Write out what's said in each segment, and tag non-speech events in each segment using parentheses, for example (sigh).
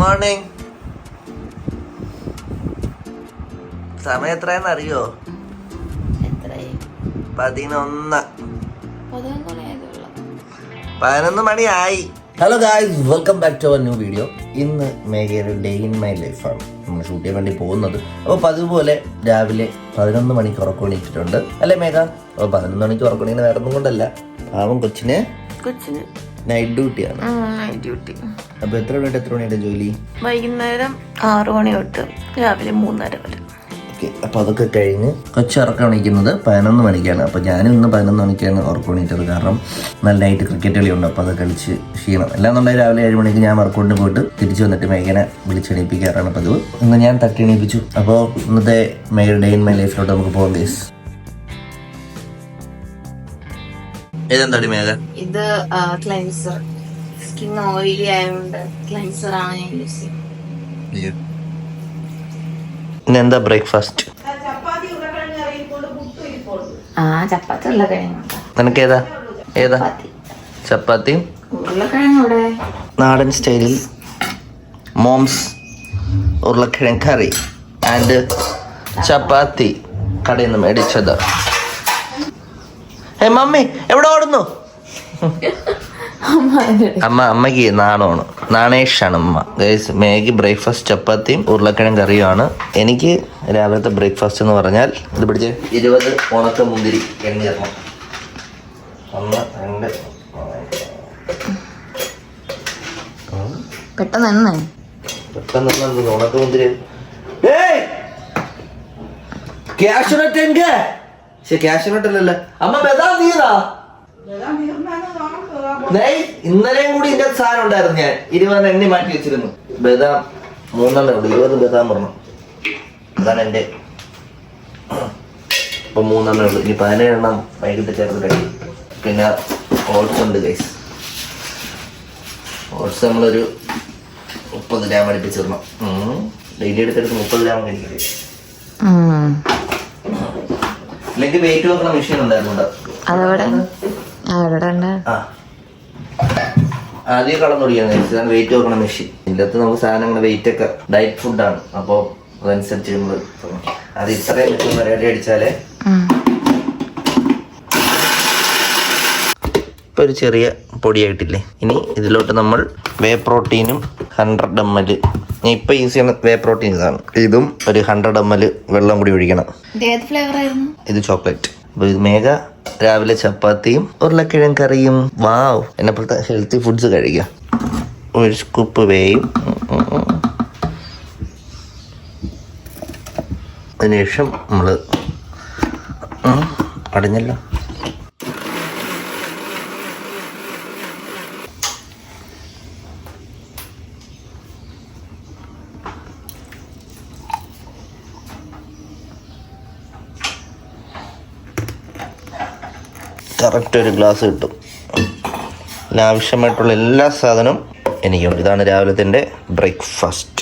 Morning സമയം എത്രയെന്ന് അറിയോ? പതിനൊന്ന്. പതിനൊന്ന് മണിയായി. Hello guys welcome back to our new video ഇന്ന് മേഘയുടെ ഡേ ഇൻ മൈ ലൈഫാണ് നമ്മൾ ഷൂട്ട് ചെയ്യാൻ വേണ്ടി പോകുന്നത്. അപ്പോൾ പതിവ് പോലെ രാവിലെ പതിനൊന്ന് മണിക്ക് ഉറക്കണിച്ചിട്ടുണ്ട് അല്ലേ മേഘ? അപ്പോൾ പതിനൊന്ന് മണിക്ക് ഉറക്കണിങ്ങനെ വേറെ ഒന്നും കൊണ്ടല്ല. പാവം കൊച്ചിന്. കൊച്ചിന്. നൈറ്റ് ഡ്യൂട്ടിയാണ് നൈറ്റ് ഡ്യൂട്ടി അപ്പോൾ എത്ര മണി എത്ര മണിയുടെ ജോലി? വൈകുന്നേരം ആറു മണി തൊട്ട് രാവിലെ മൂന്നര വരെ. ഓക്കെ അപ്പോൾ അതൊക്കെ കഴിഞ്ഞ് കൊച്ചിറക്കം എണീക്കുന്നത് പതിനൊന്ന് മണിക്കാണ്. അപ്പോൾ ഞാനും ഇന്ന് പതിനൊന്ന് മണിക്കാണ് ഉറക്കം എണീറ്റത്. കാരണം നല്ലതായിട്ട് ക്രിക്കറ്റ് കളിയുണ്ട് അപ്പോൾ അത് കളിച്ച് ക്ഷീണം. അല്ലാന്നുണ്ടെങ്കിൽ രാവിലെ ഏഴ് മണിക്ക് ഞാൻ വർക്കൗട്ടിന് പോയിട്ട് തിരിച്ചു വന്നിട്ട് മേഘനെ വിളിച്ചെണീപ്പിക്കാറാണ് പതിവ്. ഇന്ന് ഞാൻ തട്ടി എണീപ്പിച്ചു അപ്പോൾ ഇന്നത്തെ മേഘ ഡേ ഇൻ മൈ ലൈഫിലോട്ട് നമുക്ക് പോകാം ഗേസ് ഏതെന്താടി മേഘ? ഇത് ക്ലൻസർ സ്കിൻ ഓയിലി ആയതുകൊണ്ട് ക്ലെൻസർ ആണ് ഞാൻ യൂസ് ചെയ്യുന്നത്. എന്താ ബ്രേക്ക്ഫാസ്റ്റ് ആ ചപ്പാത്തി ഉരുളക്കിഴങ്ങ് നിനക്ക് ഏതാ ഏതാ? ചപ്പാത്തി. ചപ്പാത്തിയും ഉരുളക്കിഴങ്ങ് ഇവിടെ നാടൻ സ്റ്റൈലിൽ മോംസ് ഉരുളക്കിഴങ്ങ് കറി ആൻഡ് ചപ്പാത്തി കടയിൽ നിന്ന് മേടിച്ചത്. ഏ മമ്മി എവിടെ ഓടുന്നു? അമ്മ അമ്മയ്ക്ക് നാണമാണ്. നാണേഷാണ് അമ്മ ഗൈസ് മേഗി ബ്രേക്ക്ഫാസ്റ്റ് ചപ്പാത്തിയും ഉരുളക്കിഴങ്ങ് കറിയുമാണ്. എനിക്ക് രാവിലത്തെ ബ്രേക്ക്ഫാസ്റ്റ് എന്ന് പറഞ്ഞാൽ ഇത് പിടിച്ച്. ഇരുപത് ഉണക്ക മുന്തിരി ഒന്ന് രണ്ട്. പെട്ടെന്ന് പെട്ടെന്ന് ഉണക്ക മുന്തിരി. ക്യാഷ് എങ്ക പക്ഷെ ക്യാഷ് അല്ലല്ലോ അമ്മ ബദാം തീരാ ഇന്നലെയും കൂടി ഇതിന്റെ സാധനം ഉണ്ടായിരുന്നു ഞാൻ. ഇരുപത് എണ്ണി മാറ്റി വെച്ചിരുന്നു. ബദാം മൂന്നെണ്ണേ ഉണ്ട്. ഇരുപത് ബദാം പറഞ്ഞു അതാണ് എന്റെ ഇപ്പൊ മൂന്നെണ്ണേ ഉള്ളു. ഇനി പതിനേഴെണ്ണം വൈകിട്ട് ചേർത്തിട്ട് പിന്നെ ഓട്സ് ഉണ്ട് ഗൈസ് ഓട്സ് നമ്മളൊരു മുപ്പത് ഗ്രാം അടുപ്പിച്ചിടണം ഡെയിലി എടുത്തെടുത്ത് മുപ്പത് ഗ്രാം കഴിക്കട്ടെ ഇല്ലെങ്കിൽ വെയിറ്റ് വെക്കുന്ന മെഷീൻ ഉണ്ടായിരുന്നു അതവിടെ? അതെവിടെ ഉണ്ട്? ആ. ആദ്യം കളം തുടങ്ങിയാണ് ഇതാണ് വെയിറ്റ് വെക്കണ മെഷീൻ. നമുക്ക് സാധനങ്ങൾ വെയിറ്റ് ഒക്കെ ഡയറ്റ് ഫുഡാണ് അപ്പോൾ അതനുസരിച്ച് നമ്മൾ അത് ഇത്രയും പരിപാടി അടിച്ചാലേ ഇപ്പൊ ഒരു ചെറിയ പൊടിയായിട്ടില്ലേ? ഇനി ഇതിലോട്ട് നമ്മൾ വേ പ്രോട്ടീനും ഹൺഡ്രഡ് എം എൽ ഞാൻ ഇപ്പൊ യൂസ് ചെയ്യുന്ന വേ പ്രോട്ടീൻ ഇതാണ്. ഇതും ഒരു ഹൺഡ്രഡ് എം എൽ വെള്ളം കൂടി ഒഴിക്കണം. ഇത് ഫ്ലേവർ ആയിരുന്നു? ഇത് ചോക്ലേറ്റ് അപ്പോൾ ഇത് മേഘ രാവിലെ ചപ്പാത്തിയും ഉരുളക്കിഴങ്ങ് കറിയും. വാവ് എന്നെ പോലത്തെ ഹെൽത്തി ഫുഡ്സ് കഴിക്കുക ഒരു സ്കൂപ്പ് വേയും. അതിനുശേഷം നമ്മൾ അടഞ്ഞല്ലോ. കറക്റ്റ് ഒരു ഗ്ലാസ് കിട്ടും. ആവശ്യമായിട്ടുള്ള എല്ലാ സാധനവും എനിക്കുണ്ട്. ഇതാണ് രാവിലത്തെ ബ്രേക്ക്ഫാസ്റ്റ്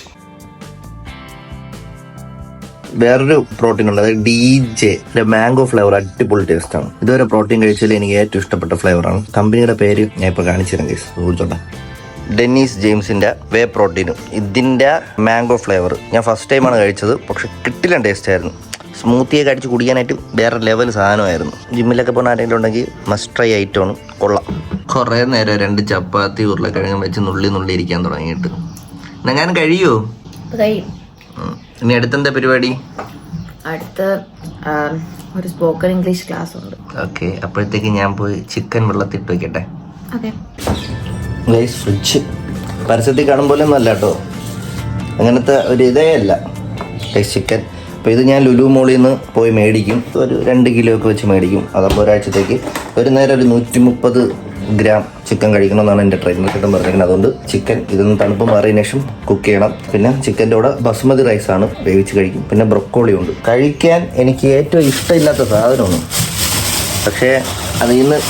വേറൊരു പ്രോട്ടീൻ ഉണ്ട് അതായത് ഡി ജെ മാംഗോ ഫ്ലേവർ അടിപൊളി ടേസ്റ്റ് ആണ്. ഇതുവരെ പ്രോട്ടീൻ കഴിച്ചതിൽ എനിക്ക് ഏറ്റവും ഇഷ്ടപ്പെട്ട ഫ്ലേവറാണ് കമ്പനിയുടെ പേര് ഞാൻ ഇപ്പോൾ കാണിച്ചിരുന്നു കേസ് വിളിച്ചോട്ടെ. ഡെന്നീസ് ജെയിംസിന്റെ വേ പ്രോട്ടീനും ഇതിന്റെ മാംഗോ ഫ്ലേവർ ഞാൻ ഫസ്റ്റ് ടൈമാണ് കഴിച്ചത് പക്ഷെ കിട്ടില്ല ടേസ്റ്റ് ആയിരുന്നു. സ്മൂത്തിയൊക്കെ അടിച്ച് കുടിക്കാനായിട്ട് വേറെ ലെവൽ സാധനമായിരുന്നു. ജിമ്മിലൊക്കെ പോകുന്ന ആരെങ്കിലും ഉണ്ടെങ്കിൽ മസ്റ്റ് ട്രൈ ഐറ്റമാണ് കൊള്ളാം. കുറേ നേരം രണ്ട് ചപ്പാത്തി ഉരുളക്കിഴങ്ങും വെച്ച് നുള്ളി നുള്ളി ഇരിക്കാൻ തുടങ്ങിയിട്ട്. ഞാൻ കഴിയോ? കഴിയും. ഇനി അടുത്തെന്താ പരിപാടി? അടുത്ത ഒരു സ്പോക്കൺ ഇംഗ്ലീഷ് ക്ലാസ് ഉണ്ട്. ഓക്കെ അപ്പോഴത്തേക്ക് ഞാൻ പോയി ചിക്കൻ വെള്ളത്തിട്ട് വെക്കട്ടെ. ഫ്രിഡ്ജ് പരസ്യത്തിൽ കാണുമ്പോലൊന്നും അല്ല കേട്ടോ. അങ്ങനത്തെ ഒരു ഇതേ അല്ല. ചിക്കൻ അപ്പോൾ ഇത് ഞാൻ ലുലു മോളിൽ നിന്ന് പോയി മേടിക്കും. ഒരു രണ്ട് കിലോ ഒക്കെ വെച്ച് മേടിക്കും. അതപ്പോൾ ഒരാഴ്ചത്തേക്ക് ഒരു നേരം ഒരു നൂറ്റി മുപ്പത് ഗ്രാം ചിക്കൻ കഴിക്കണമെന്നാണ് എന്റെ ട്രെയിനർ കിട്ടും പറഞ്ഞിരിക്കുന്നത്. അതുകൊണ്ട് ചിക്കൻ ഇതൊന്ന് തണുപ്പ് മാറിയതിനു ശേഷം കുക്ക് ചെയ്യണം. പിന്നെ ചിക്കന്റെ കൂടെ ബസുമതി റൈസാണ് വേവിച്ച് കഴിക്കും. പിന്നെ ബ്രൊക്കോളി ഉണ്ട്. കഴിക്കാൻ എനിക്ക് ഏറ്റവും ഇഷ്ടമില്ലാത്ത സാധനമാണ്. പക്ഷേ അതിൽ നിന്ന്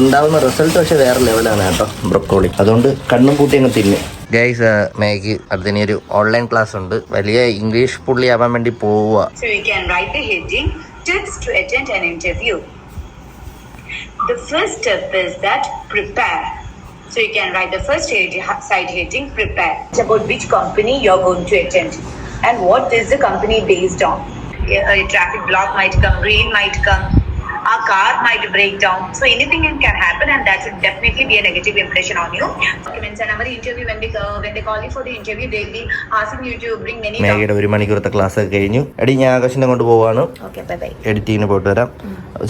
ഉണ്ടാകുന്ന റിസൾട്ട് പക്ഷേ വേറെ ലെവലാണ് കേട്ടോ ബ്രൊക്കോളി. അതുകൊണ്ട് കണ്ണും കൂട്ടി അങ്ങ് തിന്നു. ഗൈസ് മേക്ക് അടുത്തിന് ഒരു ഓൺലൈൻ ക്ലാസ് ഉണ്ട് വലിയ ഇംഗ്ലീഷ് പുള്ളി ആവാൻ വേണ്ടി പോവുക So you can write the heading Tips to attend an interview. The first step is that prepare. So you can write the first head- side heading, prepare. It's about which company you're going to attend and what is the company based on. A, a traffic block might come, rain might come, a car might break down. So anything can happen and that would definitely be a negative impression on you. Documents and our interview, when they, uh, when they call you for the interview, they'll be asking you to bring many മേഘയുടെ ഒരു മണിക്കൂറത്തെ class ഒക്കെ കഴിഞ്ഞു. എടി ഞാൻ ആകാശിനെ കൊണ്ട് പോവാണ്. By എഡിറ്റിങ്ങിന് പോയിട്ട് വരാം.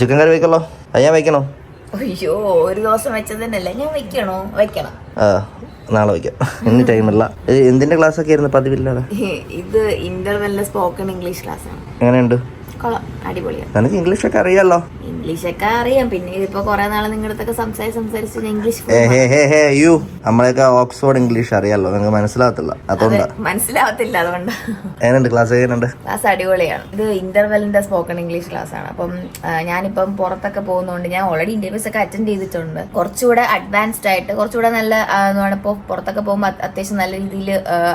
Chicken കറി വയ്ക്കല്ലോ അത് ഞാൻ വെക്കണോ? അയ്യോ ഒരു ദിവസം വെച്ചതന്നല്ലേ ഞാൻ വെക്കണോ? വെക്കണം. നാളെ വയ്ക്കാം ഇന്ന് ടൈമില്ല ഇത് എന്തിന്റെ ക്ലാസ് ഒക്കെ ആയിരുന്നു പതിവില്ലാതെ? ഇത് ഇന്റർവെല്ലിലെ സ്പോക്കൺ ഇംഗ്ലീഷ് ക്ലാസ് ആണ്. എങ്ങനെയുണ്ട്? അടിപൊളിയാണ്. നിനക്ക് ഇംഗ്ലീഷ് ഒക്കെ അറിയാലോ? ഇംഗ്ലീഷ് അറിയാം പിന്നെ ഇതിപ്പോ കുറെ നാളെ നിങ്ങളുടെ അടുത്തൊക്കെ സംസാരിച്ച് സംസാരിച്ച് English hey hey hey you. നമ്മളെയൊക്കെ ഓക്സ്ഫോർഡ് ഇംഗ്ലീഷ് അറിയാലോ. നിങ്ങൾക്ക് മനസ്സിലാവത്തില്ല അതുകൊണ്ട്. മനസ്സിലാവത്തില്ല അതുകൊണ്ട്. എങ്ങനെയുണ്ട് ക്ലാസ് എങ്ങനെയുണ്ട്? ക്ലാസ് അടിപൊളിയാണ്. ഇത് ഇന്റർവെല്ലിന്റെ സ്പോക്കൺ ഇംഗ്ലീഷ് ക്ലാസ് ആണ്. അപ്പം ഞാനിപ്പം പുറത്തൊക്കെ പോകുന്നതുകൊണ്ട് ഞാൻ ഓൾറെഡി ഇന്റർവ്യൂസ് ഒക്കെ അറ്റൻഡ് ചെയ്തിട്ടുണ്ട്. കുറച്ചുകൂടെ അഡ്വാൻസ്ഡ് ആയിട്ട് കുറച്ചുകൂടെ നല്ല എന്താണ് ഇപ്പോൾ പുറത്തൊക്കെ പോകുമ്പോൾ അത് അത്യാവശ്യം നല്ല രീതിയിൽ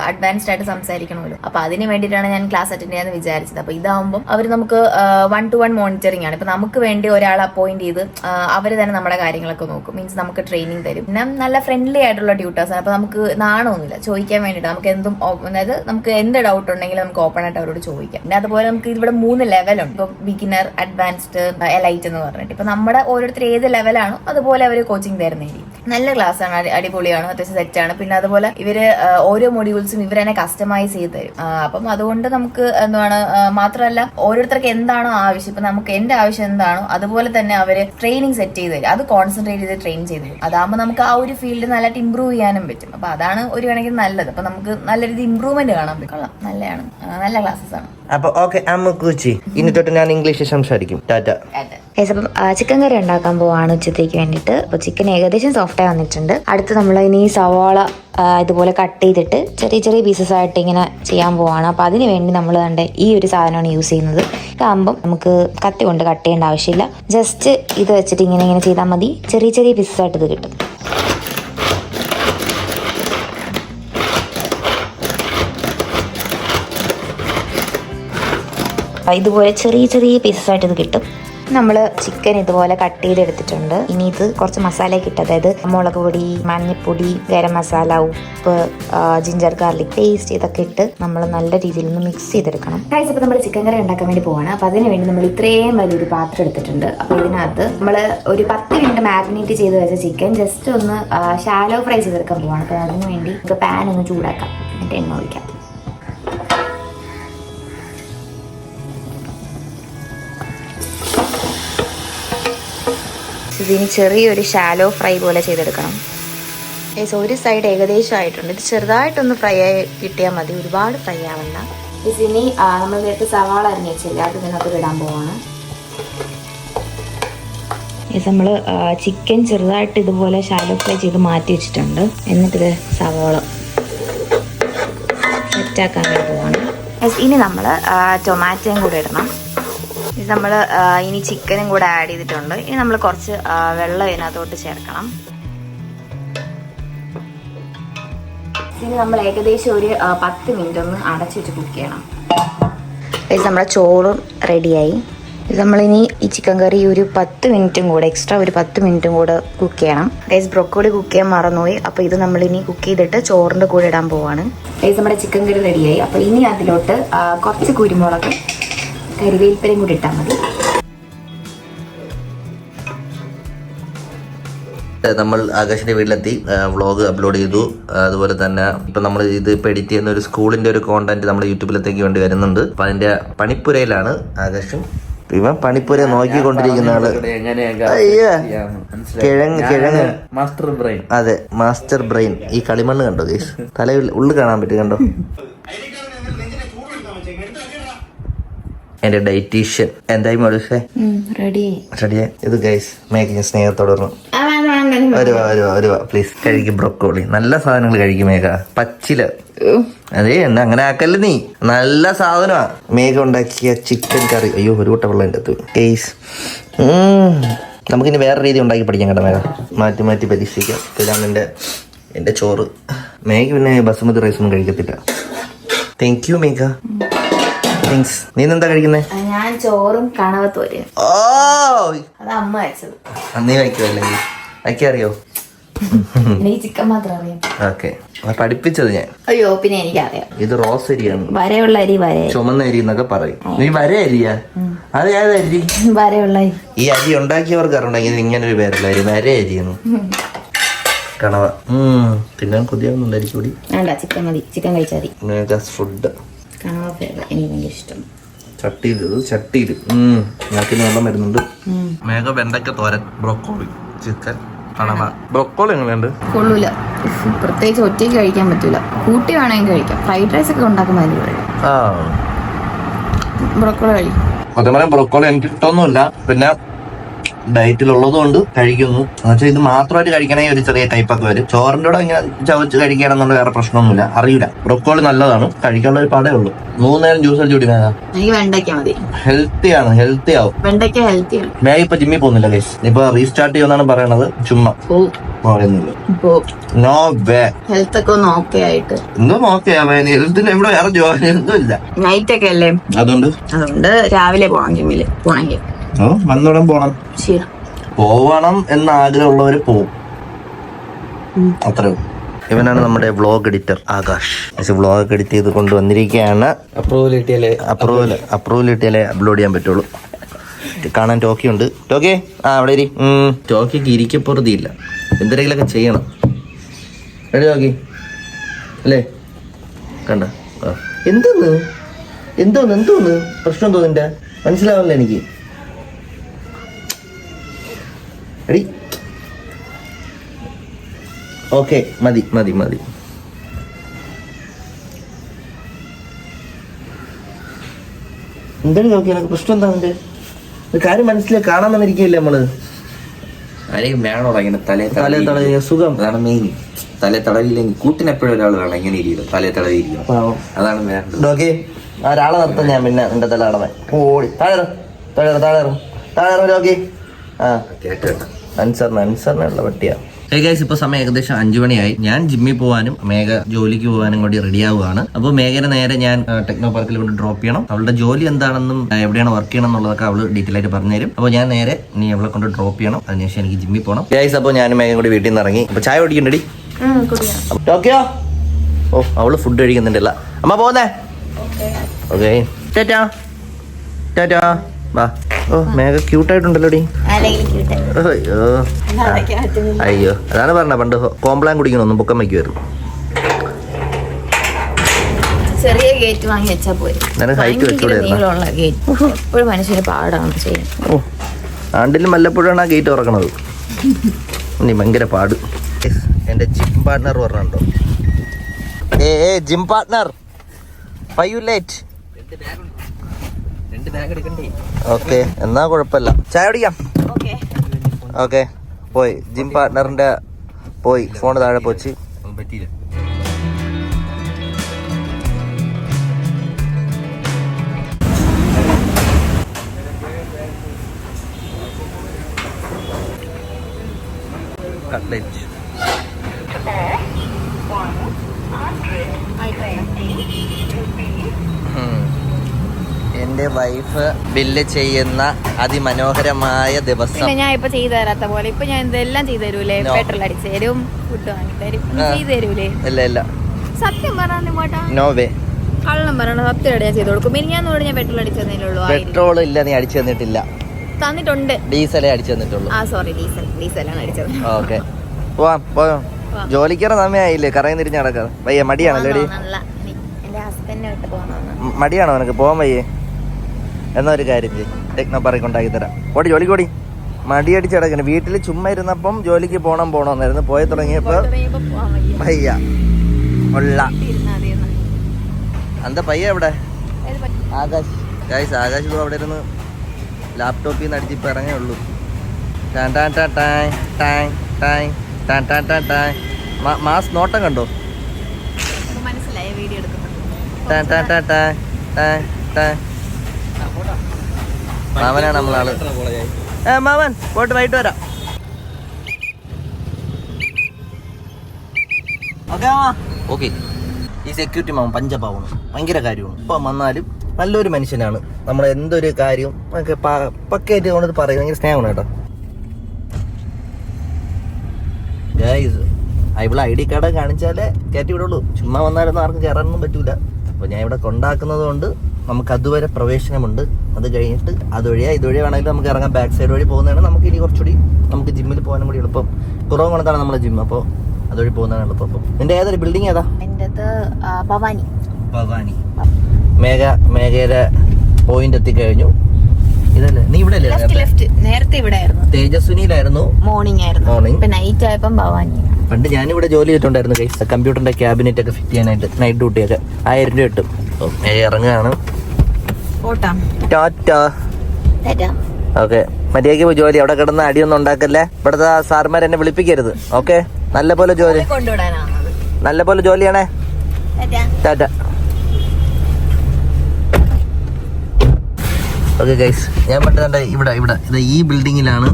അഡ്വാൻസ്ഡ് ആയിട്ട് സംസാരിക്കണമല്ലോ. അപ്പൊ അതിന് വേണ്ടിയിട്ടാണ് ഞാൻ ക്ലാസ് അറ്റൻഡ് ചെയ്യാന്ന് വിചാരിച്ചത്. അപ്പൊ ഇതാവുമ്പോൾ അവർ നമുക്ക് വൺ ടു വൺ മോണിറ്ററിംഗ് ആണ്. ഇപ്പൊ നമുക്ക് വേണ്ടി ഒരാളെ അപ്പോയിന്റ് ചെയ്ത് അവർ തന്നെ നമ്മുടെ കാര്യങ്ങളൊക്കെ നോക്കും. മീൻസ് നമുക്ക് ട്രെയിനിങ് തരും. പിന്നെ നല്ല ഫ്രണ്ട്ലി ആയിട്ടുള്ള ട്യൂട്ടേഴ്സ് ആണ്. അപ്പൊ നമുക്ക് നാണമൊന്നുമില്ല. ചോദിക്കാൻ വേണ്ടിയിട്ട് നമുക്ക് എന്തും അതായത് നമുക്ക് എന്ത് ഡൗട്ട് ഉണ്ടെങ്കിലും നമുക്ക് ഓപ്പൺ ആയിട്ട് അവരോട് ചോദിക്കാം. പിന്നെ അതുപോലെ നമുക്ക് ഇവിടെ മൂന്ന് ലെവലുണ്ട് ഇപ്പൊ ബിഗിനർ അഡ്വാൻസ്ഡ് എലൈറ്റ് എന്ന് പറഞ്ഞിട്ട്. ഇപ്പൊ നമ്മുടെ ഓരോരുത്തർ ഏത് ലെവലാണോ അതുപോലെ അവർ കോച്ചിങ് തരുന്നതായിരിക്കും. നല്ല ക്ലാസ് ആണ്. അടി- അടിപൊളിയാണ്. അത്യാവശ്യം സെറ്റാണ് പിന്നെ അതുപോലെ ഇവർ ഓരോ മൊഡ്യൂൾസും ഇവർ തന്നെ കസ്റ്റമൈസ് ചെയ്ത് തരും. അപ്പം അതുകൊണ്ട് നമുക്ക് എന്താണ് മാത്രമല്ല ഓരോരുത്തർക്ക് എന്താണോ ആവശ്യം. ഇപ്പൊ നമുക്ക് എന്റെ ആവശ്യം എന്താണോ അതുപോലെ തന്നെ അവർ ട്രെയിനിങ് സെറ്റ് ചെയ്ത് തരും. അത് കോൺസെൻട്രേറ്റ് ചെയ്ത് ട്രെയിൻ ചെയ്ത് തരും. അതാകുമ്പോൾ നമുക്ക് ആ ഒരു ഫീൽഡ് നല്ലതായിട്ട് ഇമ്പ്രൂവ് ചെയ്യാനും പറ്റും. അപ്പൊ അതാണ് ഒരു കണക്കിന് നല്ലത്. അപ്പൊ നമുക്ക് നല്ല രീതി ഇമ്പ്രൂവ്മെന്റ് കാണാൻ പറ്റും. നല്ലതാണ്. നല്ല ക്ലാസ്സസ് ആണ്. അപ്പൊ ഓക്കെ അമ്മ കൂച്ചി. ഇനി തൊട്ട് ഞാൻ ഇംഗ്ലീഷിൽ സംസാരിക്കും. Tata. Guys appam chicken curry ഉണ്ടാക്കാൻ പോവാണ് ഉച്ചത്തേക്ക് വേണ്ടിയിട്ട്. അപ്പോൾ ചിക്കൻ ഏകദേശം സോഫ്റ്റായി വന്നിട്ടുണ്ട്. അടുത്ത് നമ്മൾ ഇനി സവാള ഇതുപോലെ കട്ട് ചെയ്തിട്ട് ചെറിയ ചെറിയ പീസസ് ആയിട്ട് ഇങ്ങനെ ചെയ്യാൻ പോവാണ്. അപ്പോൾ അതിന് വേണ്ടി നമ്മൾ കണ്ട ഈ ഒരു സാധനമാണ് യൂസ് ചെയ്യുന്നത്. ഇതാകുമ്പം നമുക്ക് കത്തി കൊണ്ട് കട്ട് ചെയ്യേണ്ട ആവശ്യമില്ല. ജസ്റ്റ് ഇത് വെച്ചിട്ട് ഇങ്ങനെ ഇങ്ങനെ ചെയ്താൽ മതി. ചെറിയ ചെറിയ പീസസ് ആയിട്ട് ഇത് കിട്ടും. ഇതുപോലെ ചെറിയ ചെറിയ പീസസ് ആയിട്ട് ഇത് കിട്ടും. നമ്മൾ ചിക്കൻ ഇതുപോലെ കട്ട് ചെയ്തെടുത്തിട്ടുണ്ട്. ഇനി ഇത് കുറച്ച് മസാലയൊക്കെ ഇട്ട് അതായത് മുളക് പൊടി മഞ്ഞൾപ്പൊടി ഗരം മസാല ഉപ്പ് ജിഞ്ചർ ഗാർലിക് പേസ്റ്റ് ഇതൊക്കെ ഇട്ട് നമ്മൾ നല്ല രീതിയിൽ ഒന്ന് മിക്സ് ചെയ്തെടുക്കണം. കഴിച്ച് ഇപ്പോൾ നമ്മൾ ചിക്കൻ കറി ഉണ്ടാക്കാൻ വേണ്ടി പോവാണ്. അപ്പോൾ അതിന് വേണ്ടി നമ്മൾ ഇത്രയും വലിയൊരു പാത്രം എടുത്തിട്ടുണ്ട്. അപ്പോൾ ഇതിനകത്ത് നമ്മൾ ഒരു പത്ത് മിനിറ്റ് മാരിനേറ്റ് ചെയ്ത് വെച്ച ചിക്കൻ ജസ്റ്റ് ഒന്ന് ഷാലോ ഫ്രൈ ചെയ്തെടുക്കാൻ പോവാണ്. അപ്പോൾ അതിന് വേണ്ടി നമുക്ക് പാൻ ഒന്ന് ചൂടാക്കാം. എന്നിട്ട് എണ്ണ ഒഴിക്കാം. ഇതിന് ചെറിയൊരു ഷാലോ ഫ്രൈ പോലെ ചെയ്തെടുക്കണം. ഏസ് ഒരു സൈഡ് ഏകദേശം ആയിട്ടുണ്ട് ഇത് ചെറുതായിട്ടൊന്ന് ഫ്രൈ ആയി കിട്ടിയാൽ മതി. ഒരുപാട് ഫ്രൈ ആവണ്ട. ഏസ് ഇനി നമ്മൾ നേരത്തെ സവാള അരിഞ്ഞ് വെച്ചില്ല? അത് ഇതിനകത്ത് ഇടാൻ പോവാണ്. ഏസ് നമ്മൾ ചിക്കൻ ചെറുതായിട്ട് ഇതുപോലെ ഷാലോ ഫ്രൈ ചെയ്ത് മാറ്റി വെച്ചിട്ടുണ്ട്. എന്നിട്ടിത് സവാള സെറ്റാക്കാൻ വേണ്ടി പോവാണ്. ഇനി നമ്മൾ ടൊമാറ്റോയും കൂടെ ഇടണം. ഇത് നമ്മൾ ഇനി ചിക്കനും കൂടെ ആഡ് ചെയ്തിട്ടുണ്ട്. ഇനി നമ്മൾ കുറച്ച് വെള്ളം ഇതിനകത്തോട്ട് ചേർക്കണം. ഇനി നമ്മൾ ഏകദേശം ഒരു പത്ത് മിനിറ്റ് ഒന്ന് അടച്ചിട്ട് കുക്ക് ചെയ്യണം. ഇത് നമ്മുടെ ചോറും റെഡിയായി ഇത് നമ്മളിനി ഈ ചിക്കൻ കറി ഒരു പത്ത് മിനിറ്റും കൂടെ എക്സ്ട്രാ ഒരു പത്ത് മിനിറ്റും കൂടെ കുക്ക് ചെയ്യണം. ഗൈസ് ബ്രൊക്കോളി കുക്ക് ചെയ്യാൻ മറന്നുപോയി. അപ്പോൾ ഇത് നമ്മളിനി കുക്ക് ചെയ്തിട്ട് ചോറിന്റെ കൂടെ ഇടാൻ പോവാണ്. ഗൈസ് നമ്മുടെ ചിക്കൻ കറി റെഡിയായി അപ്പോൾ ഇനി അതിലോട്ട് കുറച്ച് കുരുമുളക് കരിവേൽപ്പരയും കൂടി ഇട്ടാൽ മതി. നമ്മൾ ആകാശിന്റെ വീട്ടിലെത്തി. വ്ളോഗ് അപ്ലോഡ് ചെയ്തു. അതുപോലെ തന്നെ ഇപ്പൊ നമ്മൾ ഇത് ഇപ്പോൾ എഡിറ്റ് ചെയ്യുന്ന ഒരു സ്കൂളിന്റെ ഒരു കോണ്ടന്റ് നമ്മൾ യൂട്യൂബിലത്തേക്ക് വേണ്ടി വരുന്നുണ്ട്. അപ്പൊ അതിന്റെ പണിപ്പുരയിലാണ് ആകാശം. ഇവൻ പണിപ്പുര നോക്കിക്കൊണ്ടിരിക്കുന്ന ആൾ. അയ്യോ. കിഴങ്ങ് കിഴങ്ങ്. മാസ്റ്റർ ബ്രെയിൻ അതെ മാസ്റ്റർ ബ്രെയിൻ ഈ കളിമണ്ണ് കണ്ടോ ഗൈസ് തല ഉള്ളു കാണാൻ പറ്റും കണ്ടോ? എന്റെ ഡയറ്റീഷ്യൻ എന്തായി റെഡി റെഡിയാ ഇത് ഗൈസ് മേക്കിങ് സ്നേഹത്തോടെ വരുവാ വരുവാ വരുവാ. പ്ലീസ് കഴിക്കും ബ്രൊക്കോളി. നല്ല സാധനങ്ങൾ കഴിക്കും മേഘ. പച്ചില. അതേ എന്നാ അങ്ങനെ ആക്കല്ല നീ? നല്ല സാധനമാ. മേഘ ഉണ്ടാക്കിയ ചിക്കൻ കറി അയ്യോ ഒരു കൂട്ട വെള്ളം എന്റെ അകത്ത്. ഗൈസ് നമുക്കിനി വേറെ രീതി ഉണ്ടാക്കി പഠിക്കാം കേട്ടോ മേഘ. മാറ്റി മാറ്റി പരീക്ഷിക്കാം. ഇതാണ് എന്റെ എന്റെ ചോറ്. മേഘ പിന്നെ ബസുമതി റൈസ് ഒന്നും കഴിക്കത്തില്ല. Thank you Megha. താങ്ക്സ് നീ എന്താ കഴിക്കുന്നേ ഞാൻ ചോറും കണവത്തോരയും ഓ! അത് അമ്മ വെച്ചത്. നീ വയ്ക്കുമോ അല്ലെങ്കിൽ? വയ്ക്കാൻ അറിയോ എനിക്ക് ചിക്കൻ മാത്രം അറിയാം. ഓക്കെ. പഠിപ്പിച്ചത് ഞാൻ. അയ്യോ പിന്നെ എനിക്കറിയാം. ഇത് റോസ് അരിയാണ്. വരയുള്ള അരി വര. ചുമന്ന അരി എന്നൊക്കെ പറയും. നീ വര അരിയാ? അത് ഏത് അരി വരയുള്ള അരി. ഈ അരി ഉണ്ടാക്കിയവർക്ക് അറിയണ്ടെങ്കിൽ ഇങ്ങനെ ഒരു പേരല്ല? അരി വര അരിയെന്ന്. കണവ. തിന്നാൻ കൊതിയാവുന്നുണ്ടായിരിക്കും കൂടി വേണ്ട ചിക്കൻ മതി. ചിക്കൻ കഴിച്ചാൽ മതി. ഫുഡ് കണവ flavor എനിക്ക് ഇഷ്ടം. ചട്ടിയിൽ ചട്ടിയിൽ ഞങ്ങൾക്ക് വെള്ളം വരുന്നുണ്ട്. മേഘ വെണ്ടയ്ക്ക തോരൻ ബ്രോക്കോളി ചിക്കൻ കണവ. ബ്രൊക്കോളി എങ്ങനെയുണ്ട്? കൊള്ളൂല. പ്രത്യേകിച്ച് ഒറ്റയ്ക്ക് കഴിക്കാൻ പറ്റൂല. കൂട്ടി വേണമെങ്കിൽ കഴിക്കാം. ഫ്രൈഡ് റൈസ് ഒക്കെ ആ. ബ്രോക്കോളി കഴി അതേപോലെ ബ്രൊക്കോളി എനിക്ക് ഇഷ്ടമൊന്നുമില്ല. പിന്നെ ഡയറ്റിലുള്ളത് കൊണ്ട് കഴിക്കുന്നു. എന്നുവെച്ചാൽ ഇത് മാത്രമായിട്ട് കഴിക്കണമെങ്കിൽ ഒരു ചെറിയ ടൈപ്പൊക്കെ വരും. ചോറിന്റെ കൂടെ ഇങ്ങനെ ചവച്ച് കഴിക്കണമെന്നുള്ള വേറെ പ്രശ്നമൊന്നുമില്ല. അറിയില്ല. ബ്രൊക്കോളി നല്ലതാണ്. കഴിക്കാനുള്ള ഒരു പാടേ ഉള്ളൂ. മൂന്ന് നേരം ജ്യൂസ് അടിച്ചു കുടി മേഘ എനിക്ക് വെണ്ടയ്ക്ക മതി. ഹെൽത്തി ആണ് ഹെൽത്തി ആവും. വെണ്ടയ്ക്ക ഹെൽത്തിയാണ് ഞാൻ ഇപ്പൊ ജിമ്മിൽ പോകുന്നില്ല ഗൈസ് ഇപ്പൊ റീസ്റ്റാർട്ട് ചെയ്യുമെന്നാണ് പറയണത്. ചുമ്മാ. പറയുന്നില്ല. നോ വേ ഹെൽത്ത് ഒക്കെ ഒന്ന് ഓക്കെ ആയിട്ട്. എന്തോ നോക്കിയാ ഹെൽത്തിന് ഇവിടെ വേറെ ജോലി ഒന്നും ഇല്ല നൈറ്റ് ഒക്കെ അല്ലേ? അതുകൊണ്ട്? അതുകൊണ്ട് രാവിലെ പോവാം ജിമ്മിൽ പോണെങ്കിൽ. വന്നോടം പോണം. പോവണം എന്ന ആഗ്രഹമുള്ളവര് പോവും. അത്രേ ഇവനാണ് നമ്മുടെ vlog editor Akash. Vlog vlog edit ചെയ്ത് കൊണ്ടുവന്നിരിക്കുകയാണ് അപ്രൂവൽ കിട്ടിയാലേ അപ്രൂവൽ അപ്രൂവൽ കിട്ടിയാലേ അപ്ലോഡ് ചെയ്യാൻ പറ്റുള്ളൂ. കാണാൻ ടോക്കി ഉണ്ട്. ടോക്കി? ആ അവിടെ ഇരി. ടോക്കിക്ക് ഇരിക്കപ്പുറതിയില്ല എന്തെങ്കിലുമൊക്കെ ചെയ്യണം. റെഡി ടോക്കി. അല്ലേ? കണ്ട. എന്തോന്ന്? എന്തോന്ന്? എന്തോന്ന്? പ്രശ്നം തോന്നിന്റെ മനസ്സിലാവില്ല എനിക്ക്? എടി ഓക്കെ മതി മതി മതി. എന്താണ് നോക്കി എനിക്ക് പ്രശ്നം എന്താ നിന്റെ? ഒരു കാര്യം മനസ്സിലായി കാണാൻ വന്നിരിക്കുകയല്ലേ നമ്മൾ? ആരെയും വേണോടാ ഇങ്ങനെ തലേ തലേ തടവിയ സുഖം. അതാണ് മെയിൻ തലേ തടവില്ലെങ്കിൽ കൂട്ടിനെപ്പോഴും ഒരാൾ വേണം ഇങ്ങനെ ഇരിക്കും. തലേ തടവി ഇരിക്കും. അതാണ് വേണ്ടത് ഒരാളെ നിർത്താം ഞാൻ പിന്നെ എന്റെ തല അടവൻ. ഓടി താഴെ താഴെ താഴെ താഴെ നോക്കി ആ. കേട്ടോ അൻസറിന് അൻസറിനുള്ള പട്ടിയാണ് ഹേ ഗൈസ് ഇപ്പൊ സമയം ഏകദേശം അഞ്ചു മണിയായി. ഞാൻ ജിമ്മിൽ പോകാനും മേഘ ജോലിക്ക് പോകാനും കൂടി റെഡി ആവുകയാണ്. അപ്പോൾ മേഘനെ നേരെ ഞാൻ ടെക്നോ പാർക്കിൽ കൊണ്ട് ഡ്രോപ്പ് ചെയ്യണം. അവളുടെ ജോലി എന്താണെന്നും എവിടെയാണ് വർക്ക് ചെയ്യണം എന്നുള്ളതൊക്കെ അവൾ ഡീറ്റെയിൽ ആയിട്ട് പറഞ്ഞുതരും. അപ്പോൾ ഞാൻ നേരെ നീ അവളെ കൊണ്ട് ഡ്രോപ്പ് ചെയ്യണം. അതിനുശേഷം എനിക്ക് ജിമ്മിൽ പോകണം ഗൈസ് അപ്പോൾ ഞാനും മേഘം കൂടി വീട്ടിൽ നിന്ന് ഇറങ്ങി. അപ്പോൾ ചായ കുടിക്കണ്ടടി? ടോക്കിയോ? ഓ അവൾ ഫുഡ് കഴിക്കുന്നുണ്ടല്ല. അമ്മ പോന്നേ? ഓക്കെ. ടാറ്റാ. ടാറ്റാ. വാ. ഓ മേഘ ക്യൂട്ടായിട്ടുണ്ടല്ലോ ഡി അയ്യോ. അയ്യോ അതാണ് പറഞ്ഞ പണ്ട് കോംപ്ലാൻ കുടിക്കണമെന്നും പൊക്കം വയ്ക്കുമായിരുന്നു. ചെറിയ ഗേറ്റ് വാങ്ങി വെച്ചാൽ പോയി നിനക്ക് height വെച്ചൂടായിരുന്നോ? നീളമുള്ള ഗേറ്റ് എപ്പോഴും മനുഷ്യന് പാടാണ് ചെയ്യാൻ ഓ ആണ്ടിലും വല്ലപ്പോഴാണ് ആ ഗേറ്റ് തുറക്കണത്. നീ ഭയങ്കര പാട്. എന്റെ എന്റെ ജിം പാർട്ട്ണർ പറഞ്ഞുണ്ടോ ഏ ഏ gym partner five you late okay എന്നാ കുഴപ്പമില്ല. ചായ കുടിക്കാം. ഓക്കെ. പോയി. ജിം പാർട്ട്ണറിന്റെ പോയി. ഫോൺ താഴെ പോച്ച്. പറ്റിയില്ല കട്ട്ലറ്റ് എന്റെ വൈഫ് ബില്ല് ചെയ്യുന്ന അതിമനോഹരമായ ദിവസം. പിന്നെ ഞാൻ ഇപ്പൊ ചെയ്തു തരാത്ത പോലെ ഇപ്പൊ ഞാൻ ഇതെല്ലാം ചെയ്തു തരൂലേ? No. പെട്രോൾ അടിച്ചു തരും ഫുഡ് വാങ്ങി തരും ആ. ചെയ്തു തരൂലേ? ഇല്ല ഇല്ല. സത്യം പറഞ്ഞു പോട്ടാ. നോവേ കള്ളം പറയണ സത്യമായിട്ട് ഞാൻ ചെയ്തു കൊടുക്കും. ഇനി ഞാൻ ഞാൻ പെട്രോൾ അടിച്ചു തന്നേലുള്ളൂ പെട്രോൾ ഇല്ല നീ അടിച്ചു തന്നിട്ടില്ല. തന്നിട്ടുണ്ട്. ഡീസലേ അടിച്ചു തന്നിട്ടുള്ളൂ. ആ സോറി ഡീസൽ ഡീസലാണ് അടിച്ചത്. ഓക്കെ. പോവാം പോയോ പോവാം. ജോലിക്കേറെ സമയമായില്ലേ കറങ്ങി തിരിഞ്ഞ് നടക്കാം. വയ്യ മടിയാണല്ലോ ഡി നല്ല എന്റെ ഹസ്ബൻഡിനെ വിട്ട് പോകണമെന്ന് മ- മടിയാണോ നിനക്ക്? പോവാൻ വയ്യേ? എന്നാ ഒരു കാര്യം ചെയ്യും ടെക്നോ പാർക്ക് ഉണ്ടാക്കി തരാം ഓടി ജോലിക്ക് ഓടി മടി അടിച്ച് കിടക്കുന്നു വീട്ടിൽ ചുമ്മാ ഇരുന്നപ്പം ജോലിക്ക് പോണം പോണോന്നായിരുന്നു പോയി തുടങ്ങിയപ്പോ പയ്യ ഉള്ള. എന്താ പയ്യ എവിടെ? ആകാശ് ഗൈസ് ആകാശ് ഇതും അവിടെ ഇരുന്ന് ലാപ്ടോപ്പിൽ നിന്ന് അടിച്ച് ഇപ്പം ഇറങ്ങേ ഉള്ളൂ ടാൻ ടാൻ ടാൻ ടാൻ ടാൻ ടാൻ ടാൻ ടാൻ ടാൻ ടാൻ മാസ് നോട്ടം കണ്ടോ വീഡിയോ ടാൻ ടാൻ ടാൻ ടാൻ ടാൻ ടാൻ മാമനാണ് നമ്മളാൾ. മാമൻ പോയിട്ട് വൈകിട്ട് വരാം. ഓക്കെ ഈ സെക്യൂരിറ്റി മാമൻ പഞ്ചപാവണം ഭയങ്കര കാര്യമാണ്. ഇപ്പം വന്നാലും നല്ലൊരു മനുഷ്യനാണ്. നമ്മൾ എന്തൊരു കാര്യവും പക്കയായിട്ട് കൊണ്ട് പറയും ഭയങ്കര സ്നേഹമാണ് കേട്ടോ. ഗൈസ് ഇവിടെ ഐ ഡി കാർഡ് കാണിച്ചാലേ കയറ്റി വിടുള്ളൂ. ചുമ്മാ വന്നാലൊന്നും ആർക്കും കയറാനൊന്നും പറ്റൂല. അപ്പോൾ ഞാൻ ഇവിടെ കൊണ്ടാക്കുന്നത് കൊണ്ട് നമുക്ക് അതുവരെ പ്രവേശനമുണ്ട്. അത് കഴിഞ്ഞിട്ട് അതുവഴിയാ ഇതുവഴി വേണമെങ്കിൽ നമുക്ക് ഇറങ്ങാം. ബാക്ക് സൈഡ് വഴി പോകുന്നതാണ്. നമുക്ക് ഇനി കുറച്ചുകൂടി നമുക്ക് ജിമ്മിൽ പോകാനും കൂടി എളുപ്പം. കുറവ് കൊണ്ടാണ് നമ്മുടെ ജിം. അപ്പോൾ അതുവഴി പോകുന്നതാണ് എളുപ്പം. അപ്പം നിന്റെ ഏതൊരു ബിൽഡിംഗ് ഏതാ? ഭവാനി. ഭവാനി. മേഘ മേഘയുടെ പോയിന്റ് എത്തിക്കഴിഞ്ഞു. ഇതല്ലേ? നീ ഇവിടെ നേരത്തെ ഇവിടെ തേജസ്വിനിയിലായിരുന്നു. മോർണിംഗ് ആയിരുന്നു. മോർണിംഗ് നൈറ്റ് ആയപ്പം ഭവാനി. പണ്ട് ഞാനിവിടെ ജോലി ചെയ്തിട്ടുണ്ടായിരുന്നു കൈസ് കമ്പ്യൂട്ടറിന്റെ ക്യാബിനറ്റ് ഒക്കെ ഫിറ്റ് ചെയ്യാനായിട്ട് നൈറ്റ് ഡ്യൂട്ടിയൊക്കെ ആയിരം രൂപ കിട്ടും. ഇറങ്ങുകയാണ്. ഓക്കെ. മര്യാദയ്ക്ക് പോയി ജോലി. അവിടെ കിടന്ന് അടിയൊന്നും ഉണ്ടാക്കല്ലേ? ഇവിടുത്തെ സാർമാർ എന്നെ വിളിപ്പിക്കരുത്. ഓക്കെ? നല്ല പോലെ ജോലി. നല്ല പോലെ ജോലിയാണേ. ടാറ്റ. Okay guys. ഞാൻ പണ്ട് കണ്ട ഇവിടെ ഇവിടെ. ഇത് ഈ ബിൽഡിങ്ങിലാണ്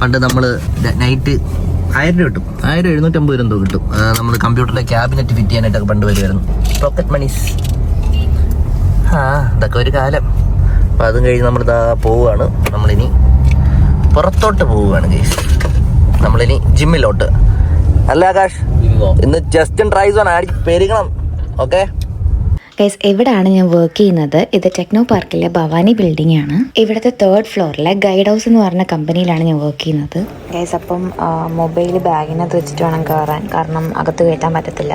പണ്ട് നമ്മൾ നൈറ്റ് ആയിരം രൂപ കിട്ടും. ആയിരം എഴുന്നൂറ്റമ്പത് രൂപ കിട്ടും. നമ്മൾ കമ്പ്യൂട്ടറിലെ ക്യാബിനറ്റ് ഫിറ്റ് ചെയ്യാനായിട്ടൊക്കെ പണ്ട് വരുമായിരുന്നു പോക്കറ്റ് മണീസ് ആ ഇതൊക്കെ ഒരു കാലം. അപ്പം അതും കഴിഞ്ഞ് നമ്മൾ ഇതാ പോവുകയാണ്. നമ്മളിനി പുറത്തോട്ട് പോവുകയാണ് ഗൈസ് നമ്മളിനി ജിമ്മിലോട്ട് അല്ല ആകാശ്? ഇന്ന് ജസ്റ്റ് ട്രൈസ് ആണ്. ആടി പെരുകണം? ഓക്കെ ഗൈസ് എവിടെയാണ് ഞാൻ വർക്ക് ചെയ്യുന്നത്. ഇത് ടെക്നോ പാർക്കിലെ ഭവാനി ബിൽഡിംഗ് ആണ്. ഇവിടുത്തെ തേർഡ് ഫ്ലോറിലെ ഗൈഡ് ഹൗസ് എന്ന് പറഞ്ഞ കമ്പനിയിലാണ് ഞാൻ വർക്ക് ചെയ്യുന്നത്. ഗൈസ് അപ്പം മൊബൈൽ ബാഗിനകത്ത് വെച്ചിട്ട് വേണം കയറാൻ കാരണം അകത്ത് കയറ്റാൻ പറ്റത്തില്ല.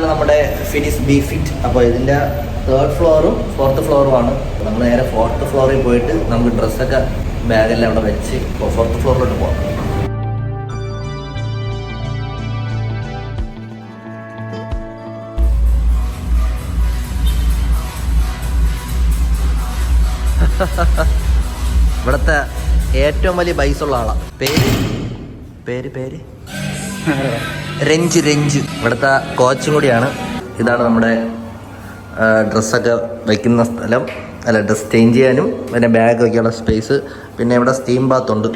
ഇതാണ് നമ്മുടെ ഫിനിസ് ബി ഫിറ്റ് അപ്പോൾ ഇതിന്റെ തേർഡ് ഫ്ലോറും ഫോർത്ത് ഫ്ലോറുമാണ് നമ്മൾ നേരെ ഫോർത്ത് ഫ്ലോറിൽ പോയിട്ട് നമുക്ക് ഡ്രസ്സൊക്കെ ബാഗെല്ലാം അവിടെ വെച്ച് ഫോർത്ത് ഫ്ലോറിലോട്ട് പോകാം ഇവിടത്തെ ഏറ്റവും വലിയ പൈസ ഉള്ള ആളാണ് പേര്? പേര് പേര്? രഞ്ജ് രഞ്ജ് ഇവിടുത്തെ കോച്ചും കൂടിയാണ്. ഇതാണ് നമ്മുടെ ഡ്രസ്സൊക്കെ വയ്ക്കുന്ന സ്ഥലം. അല്ല ഡ്രസ്സ് ചേഞ്ച് ചെയ്യാനും പിന്നെ ബാഗ് വയ്ക്കാനുള്ള സ്പേസ് പിന്നെ ഇവിടെ സ്റ്റീം ബാത്ത് ഉണ്ട്.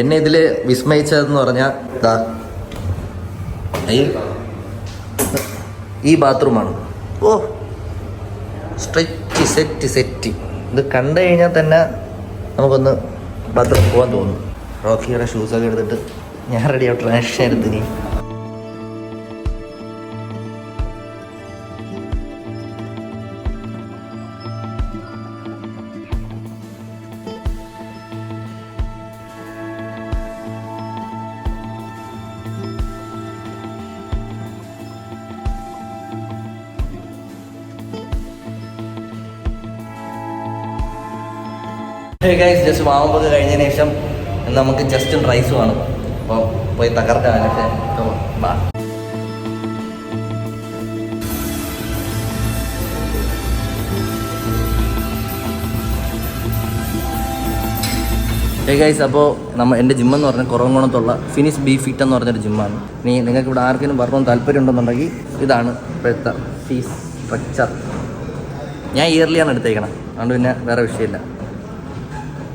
എന്നെ ഇതിൽ വിസ്മയിച്ചതെന്ന് പറഞ്ഞാൽ ഇതാ ഈ ഈ ബാത്റൂമാണ് ഓ സ്ട്രെച്ച് സെറ്റ് സെറ്റ് ഇത് കണ്ടു കഴിഞ്ഞാൽ തന്നെ നമുക്കൊന്ന് ബാത്റൂം പോകാൻ തോന്നും. റോക്കിയുടെ ഷൂസൊക്കെ എടുത്തിട്ട് ഞാൻ റെഡി ആവും. ട്രാൻഷൻ എടുത്ത് നീ ജസ്റ്റ് വാമപ്പൊക്കെ കഴിഞ്ഞതിന് ശേഷം നമുക്ക് ജസ്റ്റ് റൈസ് വേണം അപ്പോൾ പോയി തകർക്കാൻ ബാ. ഹേ ഗൈസ് അപ്പോൾ നമ്മൾ എന്റെ ജിമ്മെന്ന് പറഞ്ഞാൽ കുറവംകുണത്തുള്ള ഫിനിഷ് ബി ഫിറ്റ് എന്ന് പറഞ്ഞൊരു ജിമ്മാണ് നീ നിങ്ങൾക്ക് ഇവിടെ ആർക്കെങ്കിലും വർക്കും താല്പര്യം ഉണ്ടെന്നുണ്ടെങ്കിൽ ഇതാണ് ഇപ്പോഴത്തെ ഫീസ് സ്ട്രക്ചർ ഞാൻ ഇയർലിയാണ് എടുത്തേക്കണം. അതുകൊണ്ട് പിന്നെ വേറെ വിഷയമില്ല.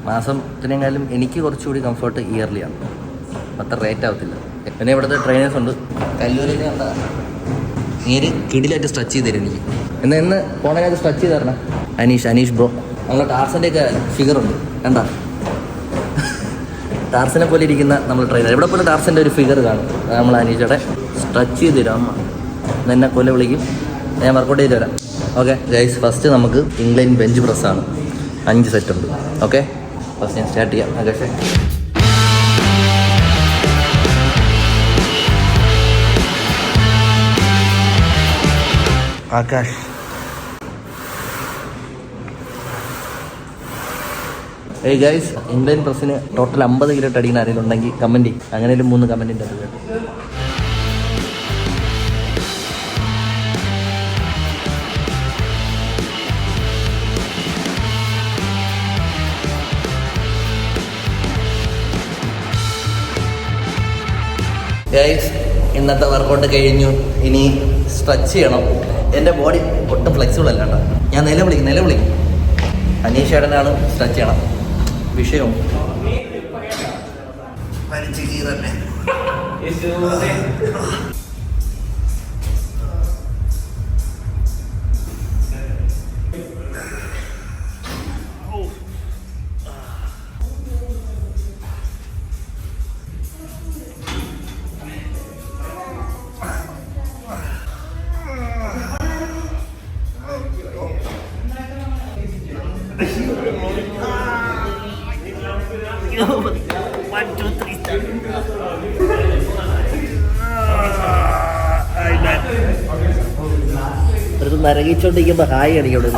മാസത്തിനേക്കാളും എനിക്ക് കുറച്ചുകൂടി കംഫർട്ട് ഇയർലിയാണ് അത്ര റേറ്റ് ആവത്തില്ല. പിന്നെ ഇവിടുത്തെ ട്രെയിനേഴ്സ് ഉണ്ട്. കല്ലൂരിൽ നേര് കിടിലായിട്ട് സ്ട്രെച്ച് ചെയ്ത് തരും എനിക്ക്. എന്നാൽ ഇന്ന് പോണതിനകത്ത് സ്ട്രെച്ച് ചെയ്ത് തരണം. അനീഷ് അനീഷ് ബ്രോ നമ്മളെ ടാർസന്റെ ഒക്കെ ഫിഗർ ഉണ്ട്. കണ്ട? ടാർസിനെ പോലെ ഇരിക്കുന്ന നമ്മൾ ട്രെയിനർ ഇവിടെ പോലെ ടാർസിന്റെ ഒരു ഫിഗർ കാണും. നമ്മൾ അനീഷയുടെ സ്ട്രെച്ച് ചെയ്ത് തരും. അമ്മ എന്നെ കൊല്ല വിളിക്കും. ഞാൻ വർക്കൗട്ട് ചെയ്ത് തരാം. ഓക്കെ ഗൈസ് ഫസ്റ്റ് നമുക്ക് ഇംഗ്ലണ്ട് ബെഞ്ച് പ്രസ്സാണ് അഞ്ച് സെറ്റ് ഉണ്ട്. ഓക്കെ ഫസ്റ്റ് ഞാൻ സ്റ്റാർട്ട് ചെയ്യാം ആകാശേ ആകാശ് ഏയ് ഗൈസ് ഇന്ത്യൻ പ്രസിന് ടോട്ടൽ അമ്പത് കിലോ അടിക്കുന്ന ആരെങ്കിലും ഉണ്ടെങ്കിൽ കമന്റ് അങ്ങനെ ഒരു മൂന്ന് കമന്റിന്റെ അത് ഗൈസ് ഇന്നത്തെ വർക്കൗട്ട് കഴിഞ്ഞു. ഇനി സ്ട്രെച്ച് ചെയ്യണം. എന്റെ ബോഡി ഒട്ടും ഫ്ലെക്സിബിൾ അല്ല കേട്ടോ. ഞാൻ നിലവിളിക്കും നിലവിളിക്കും അനീഷ് ഏടനാണ് സ്ട്രെച്ച് ചെയ്യണം. വിഷയവും. വലിച്ചു കീറന്നെ (laughs) ഒരു നരകിച്ചോണ്ടിരിക്കുമ്പോ ഹായ് അടിക്കവിടെ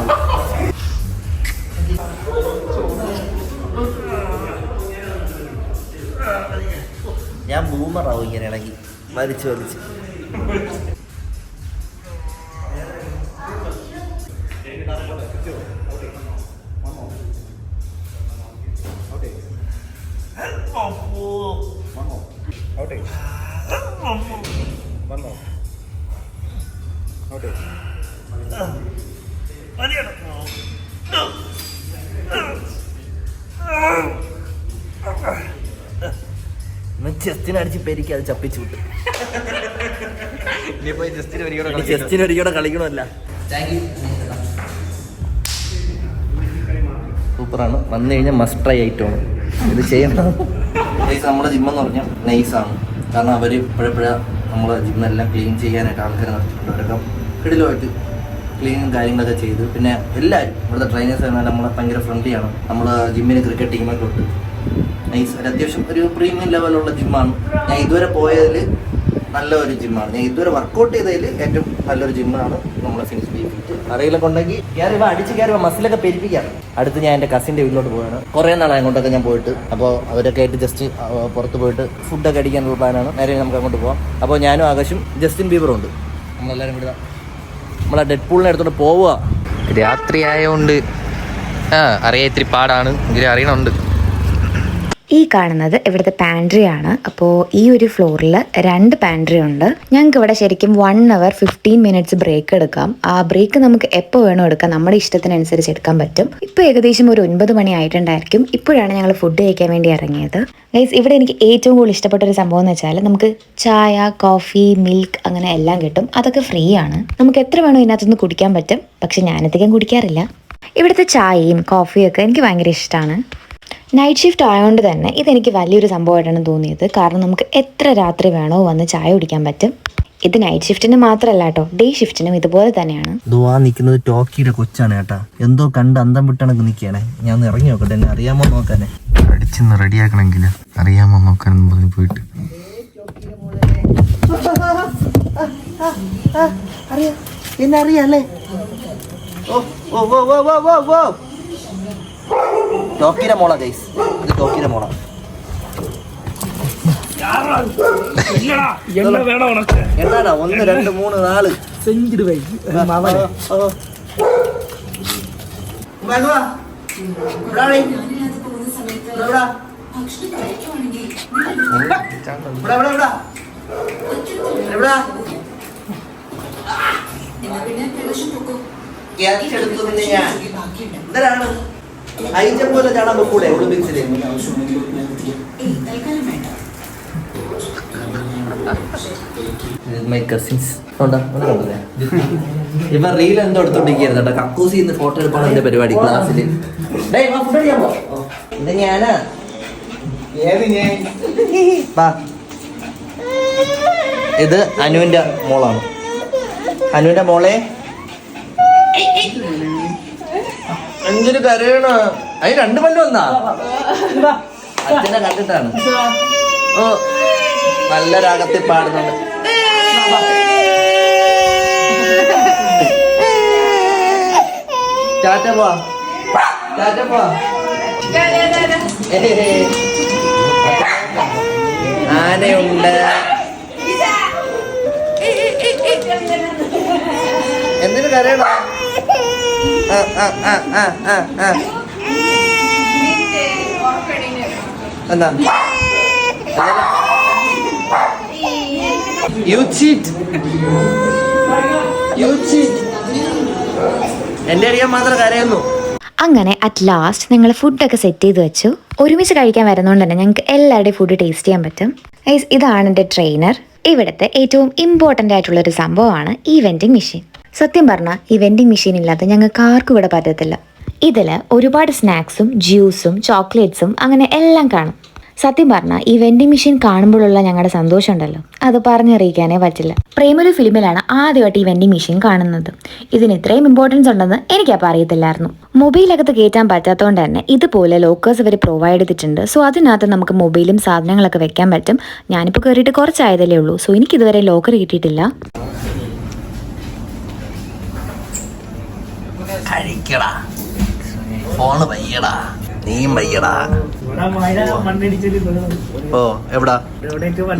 ഞാൻ ബൂമറാവും ഇങ്ങനെ ഇളകി വലിച്ചു വലിച്ച് ചെസ്റ്റിന് അടിച്ച് പെരിക്ക് അത് ചപ്പിച്ചു വിട്ടു. ചെസ്റ്റിന് ഒരിക്കലും കളിക്കണമല്ല. സൂപ്പറാണ്. വന്നു കഴിഞ്ഞാൽ മസ്റ്റ് ട്രൈ ഐറ്റമാണ് ഇത് ചെയ്യണം. നമ്മുടെ ജിമ്മെന്ന് പറഞ്ഞാൽ നൈസാണ് കാരണം അവർ ഇപ്പോഴെപ്പോഴാ നമ്മളെ ജിമ്മെല്ലാം ക്ലീൻ ചെയ്യാനായിട്ട് ആൾക്കാർ നടത്തിയിട്ടുണ്ട്. അവരൊക്കെ കിടിലുമായിട്ട് ക്ലീനും കാര്യങ്ങളൊക്കെ ചെയ്ത്. പിന്നെ എല്ലാവരും ഇവിടുത്തെ ട്രെയിനേഴ്സ് നമ്മളെ ഭയങ്കര ഫ്രണ്ട്ലിയാണ് നമ്മൾ ജിമ്മിന് ക്രിക്കറ്റ് ടീമൊക്കെ ഉണ്ട്. നൈസ് ഒരു അത്യാവശ്യം ഒരു പ്രീമിയം ലെവലുള്ള ജിമ്മാണ് ഞാൻ ഇതുവരെ പോയതിൽ നല്ല ഒരു ജിമ്മാണ് ഞാൻ ഇതുവരെ വർക്കൗട്ട് ചെയ്തതിൽ ഏറ്റവും നല്ലൊരു ജിമ്മാണ് നമ്മളെ ഫിനിഷ് ബീഫിറ്റ് അറിയിലൊക്കെ ഉണ്ടെങ്കിൽ കയറി അടിച്ച് കയറി മസിലൊക്കെ പെരിപ്പിക്കാം. അടുത്ത് ഞാൻ എന്റെ കസിന്റെ വീട്ടിലോട്ട് പോവാണ്. കുറേ നാളെ അങ്ങോട്ടൊക്കെ ഞാൻ പോയിട്ട്. അപ്പോൾ അവരൊക്കെ ആയിട്ട് ജസ്റ്റ് പുറത്ത് പോയിട്ട് ഫുഡൊക്കെ അടിക്കാനുള്ള പ്ലാനാണ് നേരെ നമുക്ക് അങ്ങോട്ട് പോവാം. അപ്പോൾ ഞാനും ആകാശും ജസ്റ്റിൻ ബീബറും ഉണ്ട്. നമ്മളെല്ലാവരും കൂടി നമ്മളെ ഡെഡ് പൂളിനെ എടുത്തോണ്ട് പോവുക. രാത്രി ആയതുകൊണ്ട് ആ അറിയാം ഇത്തിരി പാടാണ്. എങ്കിലും അറിയണമുണ്ട്. ഈ കാണുന്നത് ഇവിടുത്തെ പാൻട്രി ആണ്. അപ്പോൾ ഈ ഒരു ഫ്ലോറിൽ രണ്ട് പാൻട്രി ഉണ്ട്. ഞങ്ങൾക്ക് ഇവിടെ ശരിക്കും one hour fifteen minutes break എടുക്കാം. ആ ബ്രേക്ക് നമുക്ക് എപ്പോൾ വേണോ എടുക്കാം. നമ്മുടെ ഇഷ്ടത്തിനനുസരിച്ച് എടുക്കാൻ പറ്റും. ഇപ്പോൾ ഏകദേശം ഒരു ഒൻപത് മണി ആയിട്ടുണ്ടായിരിക്കും. ഇപ്പോഴാണ് ഞങ്ങൾ ഫുഡ് കഴിക്കാൻ വേണ്ടി ഇറങ്ങിയത്. ഗൈസ് ഇവിടെ എനിക്ക് ഏറ്റവും കൂടുതൽ ഇഷ്ടപ്പെട്ട ഒരു സംഭവം എന്ന് വെച്ചാൽ നമുക്ക് ചായ കോഫി മിൽക്ക് അങ്ങനെ എല്ലാം കിട്ടും. അതൊക്കെ ഫ്രീ ആണ്. നമുക്ക് എത്ര വേണോ ഇതിനകത്തുനിന്ന് കുടിക്കാൻ പറ്റും. പക്ഷെ ഞാനധികം കുടിക്കാറില്ല. ഇവിടുത്തെ ചായയും കോഫിയും ഒക്കെ എനിക്ക് ഭയങ്കര ഇഷ്ടമാണ് നൈറ്റ് ഷിഫ്റ്റ് ആയതുകൊണ്ട് തന്നെ ഇതെനിക്ക് വലിയൊരു സംഭവമായിട്ടാണ് തോന്നിയത് കാരണം നമുക്ക് എത്ര രാത്രി വേണോ വന്ന് ചായ കുടിക്കാൻ പറ്റും ഇത് നൈറ്റ് ഷിഫ്റ്റിന് മാത്രമല്ല കേട്ടോ ഡേ ഷിഫ്റ്റിനും ഇതുപോലെ തന്നെയാണ് ദുവാ നിൽക്കുന്നത് ടോക്കിയുടെ കൊച്ചാണ് കേട്ടാ എന്തോ കണ്ട് അന്തം വിട്ടണക്ക് നിൽക്കുകയാണ് ഞാൻ ഇറങ്ങി നോക്കട്ടെ എന്നെ അറിയാമോ നോക്കാനെ അടിച്ചൊന്ന് റെഡിയാക്കണമെങ്കിൽ അറിയാമോ നോക്കാനെന്ന് പറഞ്ഞ് പോയിട്ട് അറിയാം എന്നെ അറിയാല്ലേ ഓ ഓ ഓ ഓ ഓ ഓ ഓ ടോക്കിയുടെ മോള ഗൈസ്. ഇത് ടോക്കിയുടെ മോള. എന്നാടാ ഒന്ന് രണ്ട് മൂന്ന് നാല്. നിന്നെ ഞാൻ. എന്തരാണ് അയച്ച പോലെ ചാടാൻ പൊക്കൂടെ ഒളിമ്പിക്സിൽ മൈ കസിൻസ് ഇവ റീൽ എന്തോ എടുത്തോണ്ടിരിക്കുന്നത് കേട്ടോ. കക്കൂസി ഇന്ന് ഫോട്ടോ എടുപ്പാണ് എന്റെ പരിപാടി ക്ലാസ്സിൽ ഇത് ഞാനാ. വാ. ഇത് അനുവിന്റെ മോളാണ്. അനുവിന്റെ മോളെ എന്തിനു കരയണ അതിന് രണ്ട് പല്ല് വന്നാ അച്ഛനെ കണ്ടിട്ടാണ് ഓ നല്ല രാഗത്തിൽ പാടുന്നുണ്ട് ചാറ്റ പോവാ ചാറ്റ പോവാ. ആനയുണ്ട് എന്തിനു കരയണോ അറിയാൻ മാത്രം അങ്ങനെ അറ്റ് ലാസ്റ്റ് നിങ്ങൾ ഫുഡൊക്കെ സെറ്റ് ചെയ്ത് വെച്ചു. ഒരുമിച്ച് കഴിക്കാൻ വരുന്നതുകൊണ്ട് തന്നെ ഞങ്ങൾക്ക് എല്ലാവരുടെയും ഫുഡ് ടേസ്റ്റ് ചെയ്യാൻ പറ്റും. ഇതാണ് എന്റെ ട്രെയിനർ ഇവിടുത്തെ ഏറ്റവും ഇമ്പോർട്ടന്റ് ആയിട്ടുള്ള ഒരു സംഭവമാണ് ഈ വെൻഡിങ് മെഷീൻ സത്യം പറഞ്ഞാൽ ഈ വെൻഡിങ് മെഷീൻ ഇല്ലാതെ ഞങ്ങൾക്ക് ആർക്കും ഇവിടെ പറ്റത്തില്ല. ഇതിൽ ഒരുപാട് സ്നാക്സും ജ്യൂസും ചോക്ലേറ്റ്സും അങ്ങനെ എല്ലാം കാണും. സത്യം പറഞ്ഞാൽ ഈ വെൻഡിങ് മെഷീൻ കാണുമ്പോഴുള്ള ഞങ്ങളുടെ സന്തോഷം ഉണ്ടല്ലോ അത് പറഞ്ഞറിയിക്കാനേ പറ്റില്ല. പ്രേമലു ഫിലിമിലാണ് ആദ്യമായിട്ട് ഈ വെൻഡിങ് മെഷീൻ കാണുന്നത്. ഇതിന് ഇത്രയും ഇമ്പോർട്ടൻസ് ഉണ്ടെന്ന് എനിക്കപ്പോൾ അറിയത്തില്ലായിരുന്നു. മൊബൈലകത്ത് കയറ്റാൻ പറ്റാത്തതുകൊണ്ട് തന്നെ ഇതുപോലെ ലോക്കേഴ്സ് വരെ പ്രൊവൈഡ് ചെയ്തിട്ടുണ്ട്. സോ അതിനകത്ത് നമുക്ക് മൊബൈലും സാധനങ്ങളൊക്കെ വെക്കാൻ പറ്റും. ഞാനിപ്പോൾ കയറിയിട്ട് കുറച്ചായതല്ലേ ഉള്ളൂ. സോ എനിക്കിതുവരെ ലോക്കർ കിട്ടിയിട്ടില്ല. 太人格了，黄了本意了。നീയും വയ്യടാ ഓ എവിടാ?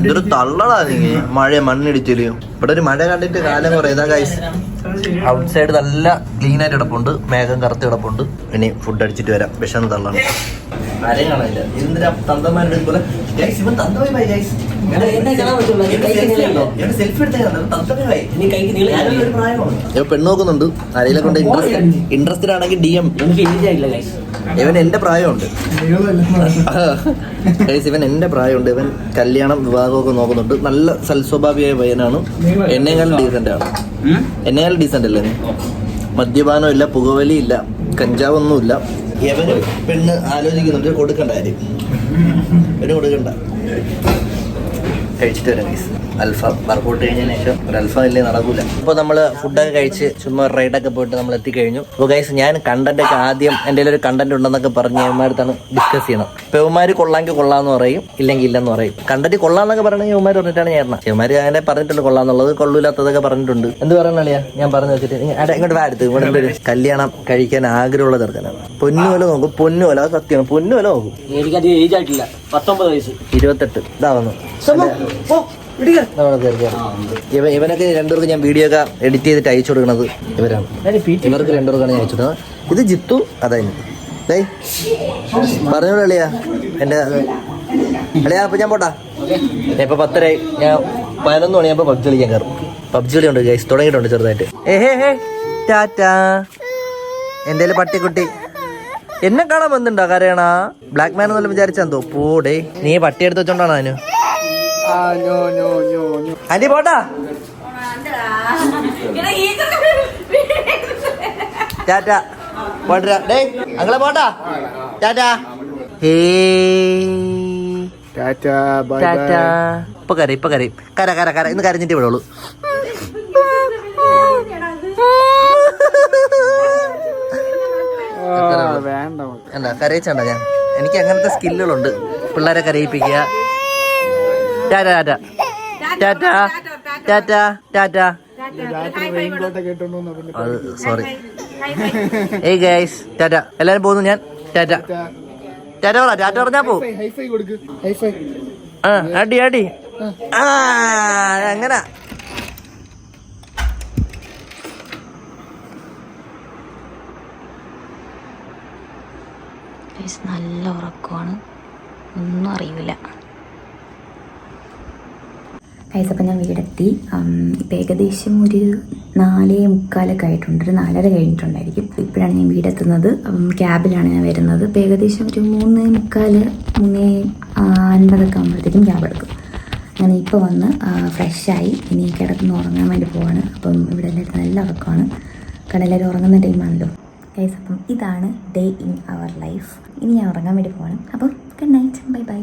ഇതൊരു തള്ളടാ നീ. മഴ മണ്ണിടിച്ചിൽ. ഇവിടെ ഒരു മഴ കണ്ടിട്ട് കാലം കുറേ. ഇതാ ഗൈസ് ഔട്ട് സൈഡ് നല്ല ക്ലീൻ ആയിട്ട് കിടപ്പുണ്ട്. മേഘം കറുത്ത് കിടപ്പുണ്ട്. ഇനി ഫുഡ് അടിച്ചിട്ട് വരാം. വിഷം തള്ളണം. ആരെയും കാണാനില്ല. ഇതിന്റെ തന്തമാരുടെ പോലെ? ഗൈസ് ഇവൻ തന്തമായി ഗൈസ് സെൽഫി എടുത്ത പെണ്ണ് നോക്കുന്നുണ്ട്. ആരെങ്കിലും കൊണ്ട് ഇൻട്രസ്റ്റ് ഇൻട്രസ്റ്റഡ് ആണെങ്കിൽ ഡി എം ഇവൻ എന്റെ പ്രായമുണ്ട്. (laughs) ഇവൻ എന്റെ പ്രായമുണ്ട്. ഇവൻ കല്യാണം വിവാഹമൊക്കെ നോക്കുന്നുണ്ട്. നല്ല സൽസ്വഭാവിയായ പയ്യനാണ്. എന്നെക്കാളും ഡീസെന്റ് ആണ്. എന്നെക്കാളും ഡീസെന്റ് അല്ലേ മദ്യപാനം ഇല്ല പുകവലി ഇല്ല കഞ്ചാവൊന്നും ഇല്ല. ഇവന് പെണ്ണ് ആലോചിക്കുന്നുണ്ട് കൊടുക്കണ്ട കാര്യം. (laughs) പെണ്ണ് കൊടുക്കണ്ട. കഴിച്ചിട്ട് വരാം ഗൈസ് അൽഫാം വർക്കൗട്ട് കഴിഞ്ഞതിന് ശേഷം ഒരു അൽഫ ഇല്ലേ നടക്കൂല. അപ്പോൾ നമ്മൾ ഫുഡൊക്കെ കഴിച്ച് ചുമ്മാ റൈഡൊക്കെ പോയിട്ട് നമ്മൾ എത്തിക്കഴിഞ്ഞു അപ്പോൾ ഗൈസ് ഞാൻ കണ്ടന്റ് ഒക്കെ ആദ്യം എന്റെ ഒരു കണ്ടന്റ് ഉണ്ടെന്നൊക്കെ പറഞ്ഞ് യവന്മാരത്താണ് ഡിസ്കസ് ചെയ്യണം. അപ്പോൾ യവന്മാർ കൊള്ളാമെങ്കിൽ കൊള്ളാന്ന് പറയും ഇല്ലെങ്കിൽ ഇല്ലെന്ന് പറയും. കണ്ടന്റ് കൊള്ളാന്നൊക്കെ പറഞ്ഞെങ്കിൽ യവന്മാർ പറഞ്ഞിട്ടാണ് ഞാൻ യവന്മാർ അങ്ങനെ പറഞ്ഞിട്ടുണ്ട് കൊള്ളാന്നുള്ളത് കൊള്ളൂലാത്തതൊക്കെ പറഞ്ഞിട്ടുണ്ട്. എന്ത് പറയണല്ലേ ഞാൻ പറഞ്ഞു വെച്ചിട്ട് ഇങ്ങോട്ട് വാ അടുത്ത് ഇവിടെ ഒരു കല്യാണം കഴിക്കാൻ ആഗ്രഹമുള്ള ചെറുക്കനാണ്. പൊന്നുവല നോക്കും പൊന്നുവല അത് സത്യമാണ്. പൊന്നുവല നോക്കും. എനിക്കത് ഏജ് ആയിട്ടില്ല. പത്തൊമ്പത് വയസ്സ്. ഇരുപത്തെട്ട്. ഇതാ ഇവ ഇവനൊക്കെ രണ്ടുപേർക്ക് ഞാൻ വീഡിയോ ഒക്കെ എഡിറ്റ് ചെയ്തിട്ട് അയച്ചു കൊടുക്കണത് ഇവരാണ്. ഇവർക്ക് രണ്ടുപേർക്കാണ് ഞാൻ അയച്ചു കൊടുക്കുന്നത് ഇത് ജിത്തു അതായത്. പറഞ്ഞോളൂ അളിയാ എന്റെ അളിയാ അപ്പൊ ഞാൻ പോട്ടാ. ഞാൻ ഇപ്പൊ പത്തരയായി. ഞാൻ പതിനൊന്ന് മണിയാകുമ്പോൾ പബ്ജി കളിക്കാൻ കയറും പബ്ജി കളി ഉണ്ട് ഗൈസ് തുടങ്ങിയിട്ടുണ്ട് ചെറുതായിട്ട്. ഏ ഹേ ഹേ. ടാറ്റാ. എന്റെ പട്ടിക്കുട്ടി. എന്നെ കാണാൻ വന്നിട്ടുണ്ടോ കരയണ? ബ്ലാക്ക് മാൻ എന്നല്ല വിചാരിച്ചെന്തോ? പോടേ നീ പട്ടി എടുത്ത് വെച്ചോണ്ടാണോ അതിന്? ആന്റി പോട്ടാ. ടാറ്റ. പോട്ടാ ഡേ അങ്ങളെ പോട്ടാ. ടാറ്റ. ഹേ. ടാറ്റ ഇപ്പൊ കരയും ഇപ്പൊ കരയും. കര കര കര. ഇന്ന് കരഞ്ഞിട്ട് വിടുള്ളൂ. അല്ല കരയിച്ചണ്ട ഞാൻ? എനിക്ക് അങ്ങനത്തെ സ്കില്ലുകളുണ്ട്. പിള്ളേരെ കരയിപ്പിക്കുക. ടാറ്റ ടാറ്റ. ടാറ്റ ടാറ്റ ടാറ്റ. അത് സോറി ഏയ് ഗൈസ് ടാറ്റ. എല്ലാരും പോകുന്നു ഞാൻ ടാറ്റ. ടാറ്റ. പറ ടാറ്റ പറഞ്ഞാ പോ. ആ അടി അടി. ആ. അങ്ങനെ. നല്ല ഉറക്കമാണ്. ഒന്നും അറിയില്ല. ഗൈസ് അപ്പം ഞാൻ വീടെത്തി. ഇപ്പം ഏകദേശം ഒരു നാലേ മുക്കാലൊക്കെ ആയിട്ടുണ്ട്. ഒരു നാലര കഴിഞ്ഞിട്ടുണ്ടായിരിക്കും. ഇപ്പോഴാണ് ഞാൻ വീടെത്തുന്നത്. ക്യാബിലാണ് ഞാൻ വരുന്നത്. ഇപ്പം ഏകദേശം ഒരു മൂന്ന് മുക്കാൽ മൂന്നേ അൻപതൊക്കെ ആകുമ്പോഴത്തേക്കും ക്യാബ് എടുക്കും. അങ്ങനെ ഇപ്പോൾ വന്ന് ഫ്രഷായി. ഇനി കിടന്ന് ഉറങ്ങാൻ വേണ്ടി പോവാണ്. അപ്പം ഇവിടെ എല്ലാവരും നല്ല ഉറക്കമാണ്. കാരണം എല്ലാവരും ഉറങ്ങുന്ന ടൈമാണല്ലോ ഗൈസ് അപ്പം ഇതാണ് ഡേ ഇൻ അവർ ലൈഫ് ഇനി ഞാൻ ഉറങ്ങാൻ വേണ്ടി പോവാണ്. അപ്പം ഗുഡ് നൈറ്റ് ബൈ ബൈ.